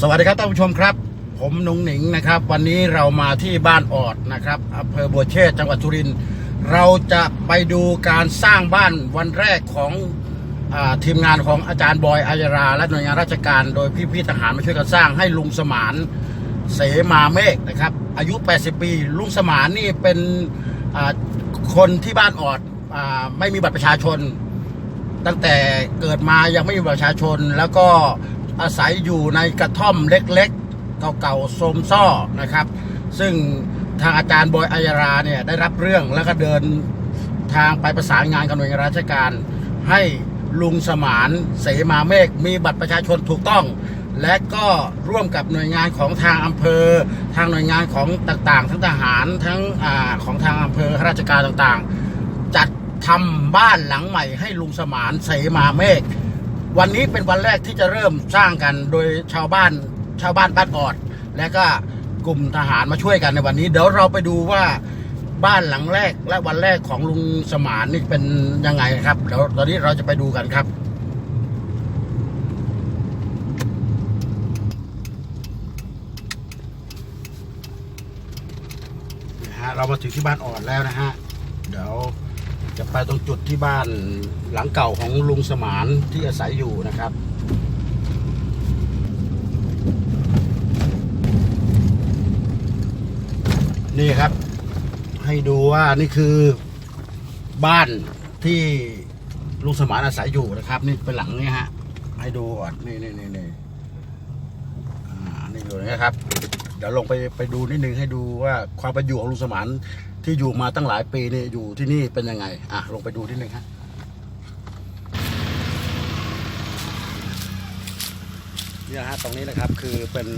สวัสดีครับท่านผู้ชมครับ ผมนุงหนิงนะครับ วันนี้เรามาที่บ้านออดนะครับอำเภอบัวเชษจังหวัดสุรินทร์เราจะไปดูการสร้างบ้านวันแรกของอทีมงานของอาจารย์บอยอายรา และหน่วยงานราชการ โดยพี่ๆทหารมาช่วยกันสร้างให้ลุงสมานเสมาเมฆนะครับ อายุ 80 ปี ลุงสมานนี่เป็นคนที่บ้านออดอไม่มีบัตรประชาชน ตั้งแต่เกิดมายังไม่มีบัตรประชาชนแล้วก็ อาศัยอยู่ในกระท่อมเล็กๆ เก่าๆโทรมซ่อนะครับ ซึ่งทางอาจารย์บอยอายราเนี่ยได้รับเรื่องแล้วก็เดินทางไปประสานงานกับหน่วยงานราชการ ให้ลุงสมานเสมาเมฆมีบัตรประชาชนถูกต้อง และก็ร่วมกับหน่วยงานของทางอำเภอ ทางหน่วยงานของต่างๆ ทั้งทหารทั้งอของทางอำเภอราชการต่างๆ จัดทำบ้านหลังใหม่ให้ลุงสมานเสมาเมฆ วันนี้เป็นวันแรกที่จะเริ่มสร้างกันโดยชาวบ้านชาวบ้านบ้านออด และก็กลุ่มทหารมาช่วยกันในวันนี้ เดี๋ยวเราไปดูว่าบ้านหลังแรกและวันแรกของลุงสมานนี่เป็นยังไงครับเดี๋ยวตอนนี้เราจะไปดูกันครับนะฮะเรามาถึงที่บ้านออดแล้วนะฮะ เดี๋ยว จะไปตรงจุดที่บ้านหลังเก่าของลุงสมานที่อาศัยอยู่นะครับนี่ครับ ให้ดูว่านี่คือบ้านที่ลุงสมานอาศัยอยู่นะครับ นี่เป็นหลังนี้ฮะ ให้ดูก่อนนี่นี่นี่นี่อ่านี่อยู่นะครับ เดี๋ยวลงไปไปดูนิดนึงให้ดูว่าความเป็นอยู่ของลุงสมาน ที่อยู่มาตั้งหลายปีนี่อยู่ที่นี่เป็นยังไง อะ ลงไปดูนิดนึงฮะเนี่ยฮะตรงนี้นะครับคือเป็น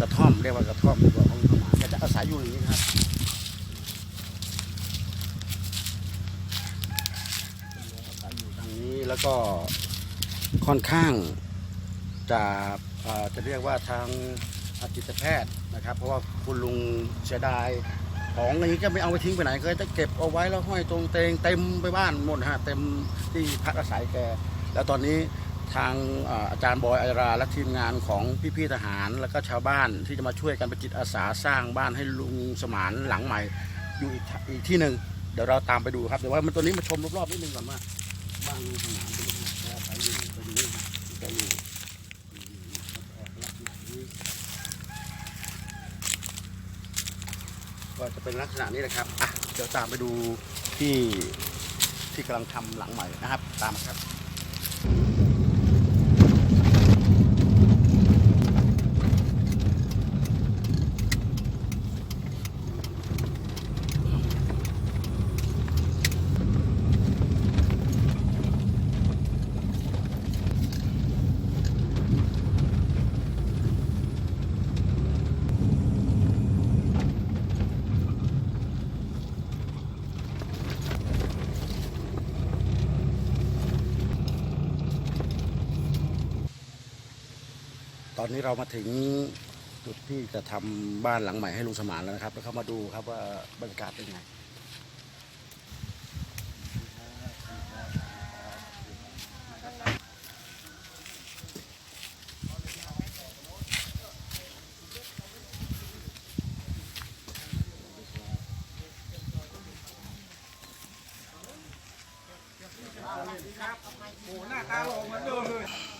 กระท่อมเรียกว่ากระท่อมดีกว่าของลุงสมานแกจะอาศัยอยู่อย่างนี้ครับอาศัยอยู่ทางนี้แล้วก็ค่อนข้างจะเอ่อจะเรียกว่าทางจิตแพทย์นะครับ เพราะว่าคุณลุงเสียดาย ของอย่างนี้ก็ไม่เอาไปทิ้งไปไหนก็จะเก็บเอาไว้แล้วห้อยตรงเตงเต็มไปบ้านหมดฮะเต็มที่พักอาศัยแก แล้วตอนนี้ทางอาจารย์บอยอัยราและทีมงานของพี่ๆทหาร แล้วก็ชาวบ้านที่จะมาช่วยกันเป็นจิตอาสาสร้างบ้านให้ลุงสมานหลังใหม่ อยู่อีกที่หนึ่งเดี๋ยวเราตามไปดูครับเดี๋ยวว่ามันตัวนี้มาชมรอบๆนิดนึงก่อนว่าบ้านลุงสมานเป็นยังไงแกอาศัยอยู่เป็นอย่างนี้ฮะแก็จะเป็นลักษณะนี้นะครับอะเดี๋ยวตามไปดูที่ที่กำลังทำหลังใหม่นะครับ ตามครับ อนนี้เรามาถึงจุดที่จะทำบ้านหลังใหม่ให้ลุงสมานแล้วนะครับแล้วเข้ามาดูครับว่าบรรยากาศเป็นไงโอ่า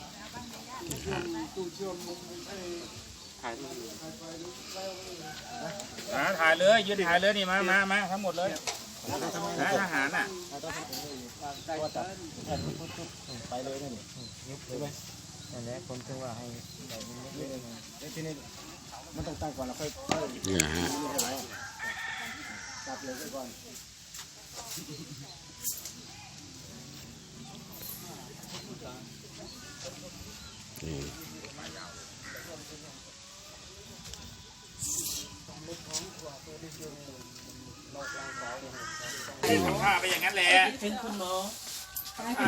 ถ่ายเลยยืนถ่ายเลยนี่มามามาทั้งหมดเลยนะทหารอะไปเลยนี่นั่นแหละผมถึงว่าให้ได้เงินเยอะๆหน่อยแล้วทีนี้มันต้องตั้งก่อนแล้วค่อยนี่นะฮะจับเลยก่อน นี่ผ้าไปอย่างนั้นแหละ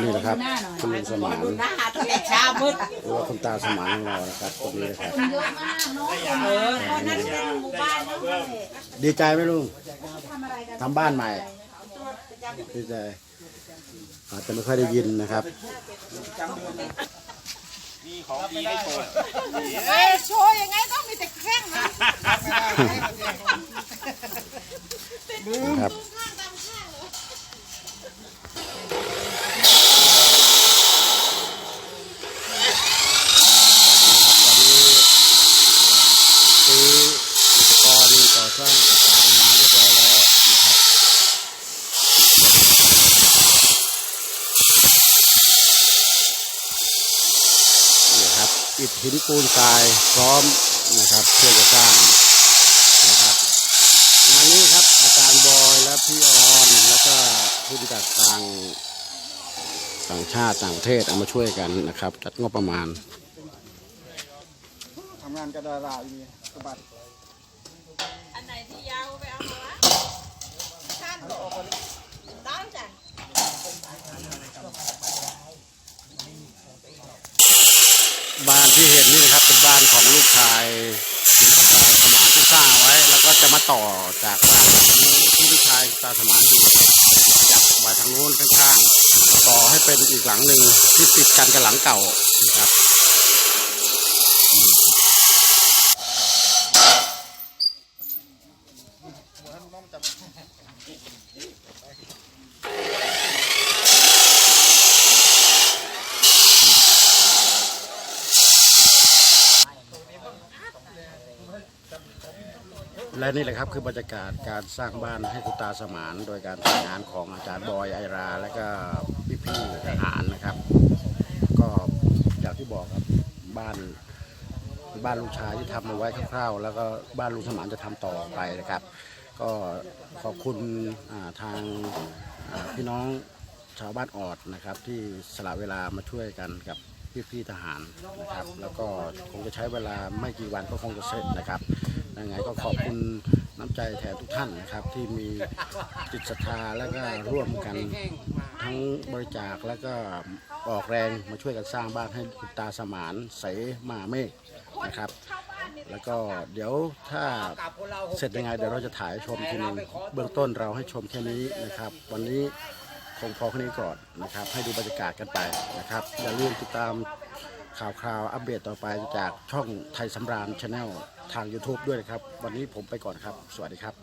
นี่นะครับคุณลุงสมานหรือหน้าตั้งแต่เช้ามืดว่าคุณตาสมานของเรานะครับตรงนี้นะครับเยอะมากเนาะเออตอนนั้นเป็นหมู่บ้านเนาะดีใจไหมลุงทำอะไรกันทำบ้านใหม่ดีใจอาจจะไม่ค่อยได้ยินนะครับ มีของดีให้โชว์เอ้ยโชว์ยังไงต้องมีแต่แข้งนะ ครับ ตอนนี้ซื้ออุปกรณ์ก่อสร้างต่างๆมาเรียบร้อยแล้วนะครับนี่ครับ อิฐหินปูนทรายพร้อมนะครับเพื่อจะสร้างนะครับงานนี้ครับอาจารย์บอยและพี่ออนแล้วก็ผู้จัดต่างต่างชาติต่างประเทศเอามาช่วยกันนะครับ จัดงบประมาณทำงานกับดาราอยู่สบัด อันไหนที่ยาวไปเอามาวะสั้นตั้งจ้ะ บ้านที่เห็นนี่นะครับเป็นบ้านของลูกชายสมานที่สร้างเอาไว้ แล้วก็ จะมาต่อจากบ้านของที่ลูกชายตาสมานอยู่จากบ้าทางโน้นข้างๆต่อให้เป็นอีกหลังหนึ่งที่ติดกันกับหลังเก่านะครับ และนี่แหละครับคือบรรยากาศการสร้างบ้านให้คุณตาสมาน โดยการทำงานของอาจารย์บอยไอรา และก็พี่ๆทหารนะครับ ก็อย่างที่บอกครับบ้านบ้านลุงชายที่ทำเอาไว้คร่าวๆแล้วก็บ้านลุงสมานจะทำต่อไปนะครับ ก็ขอบคุณาทางาพี่น้องชาวบ้านออดนะครับ ที่สละเวลามาช่วยกันกับพี่ๆทหารนะครับ แล้วก็คงจะใช้เวลาไม่กี่วันก็คงจะเสร็จนะครับ ยังไงก็ขอบคุณน้ำใจแทนทุกท่านนะครับ ที่มีจิตศรัทธาแล้วก็ร่วมกันทั้งบริจาคแล้วก็ออกแรงมาช่วยกันสร้างบ้านให้คุณตาสมานใสมาเมฆนะครับ แล้วก็เดี๋ยวถ้าเสร็จยังไงเดี๋ยวเราจะถ่ายชมทีนึงเบื้องต้นเราให้ชมแค่นี้นะครับ วันนี้คงพอแค่นี้ก่อนนะครับ ให้ดูบรรยากาศกันไปนะครับอย่าลืมติดตาม ข่าวคราวอัปเดตต่อไปจากช่องไทยสำราญชาแนลทาง YouTube ด้วยนะครับ วันนี้ผมไปก่อนครับ สวัสดีครับ